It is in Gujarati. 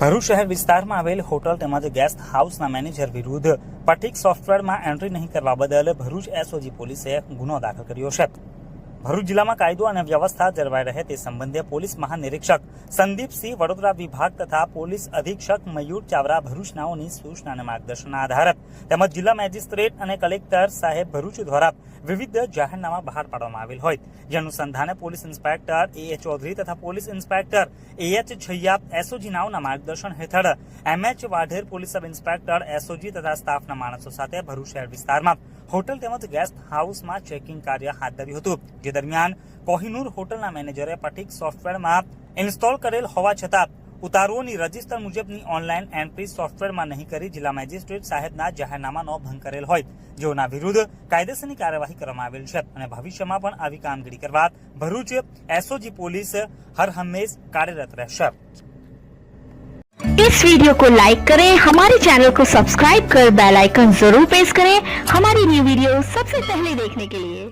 ભરૂચ શહેર વિસ્તારમાં આવેલ હોટલ તેમજ ગેસ્ટ હાઉસના મેનેજર વિરુદ્ધ પઠિક સોફ્ટવેરમાં એન્ટ્રી નહીં કરવા બદલ ભરૂચ એસઓજી પોલીસે ગુનો દાખલ કર્યો છે. ભરૂચ જિલ્લામાં કાયદો અને વ્યવસ્થા જળવાઈ રહે તે સંબંધે પોલીસ મહાનિરીક્ષક સંદીપસિંહ વડોદરા વિભાગ તથા પોલીસ અધિક્ષક મયુર ચાવરા ભરૂચનાઓની સૂચના અને માર્ગદર્શનના આધારે તેમજ જિલ્લા મેજિસ્ટ્રેટ અને કલેક્ટર સાહેબ ભરૂચ દ્વારા વિવિધ જાહેરનામા બહાર પાડવામાં આવેલ હોય. જે અનુસંધાને police inspector A H Chaudhary તથા police inspector A H Chhaiya SOG નાઓના માર્ગદર્શન હેઠળ M H Vadher police sub inspector SOG તથા સ્ટાફના માણસો સાથે ભરૂચ શહેર વિસ્તારમાં હોટલ તેમજ ગેસ્ટ હાઉસમાં ચેકિંગ કાર્ય હાથ ધર્યું હતું. જે દરમિયાન કોહિનૂર હોટલના મેનેજરે પટીક સોફ્ટવેરમાં ઇન્સ્ટોલ કરેલ હોવા છતાં ઉતારુઓની રજીસ્ટર મુજબની ઓનલાઈન એન્ટ્રી સોફ્ટવેરમાં નહીં કરી જિલ્લા મેજિસ્ટ્રેટ સાહેબના જાહેરનામાનો ભંગ કરેલ હોય જેઓના વિરુદ્ધ કાયદેસરની કાર્યવાહી કરવામાં આવેલ છે અને ભવિષ્યમાં પણ આવી કામગીરી કરવા ભરૂચ એસઓજી પોલીસ હર હંમેશ કાર્યરત રહેશે इस वीडियो को लाइक करें हमारे चैनल को सब्सक्राइब कर बेल आइकन जरूर प्रेस करें हमारी न्यू वीडियो सबसे पहले देखने के लिए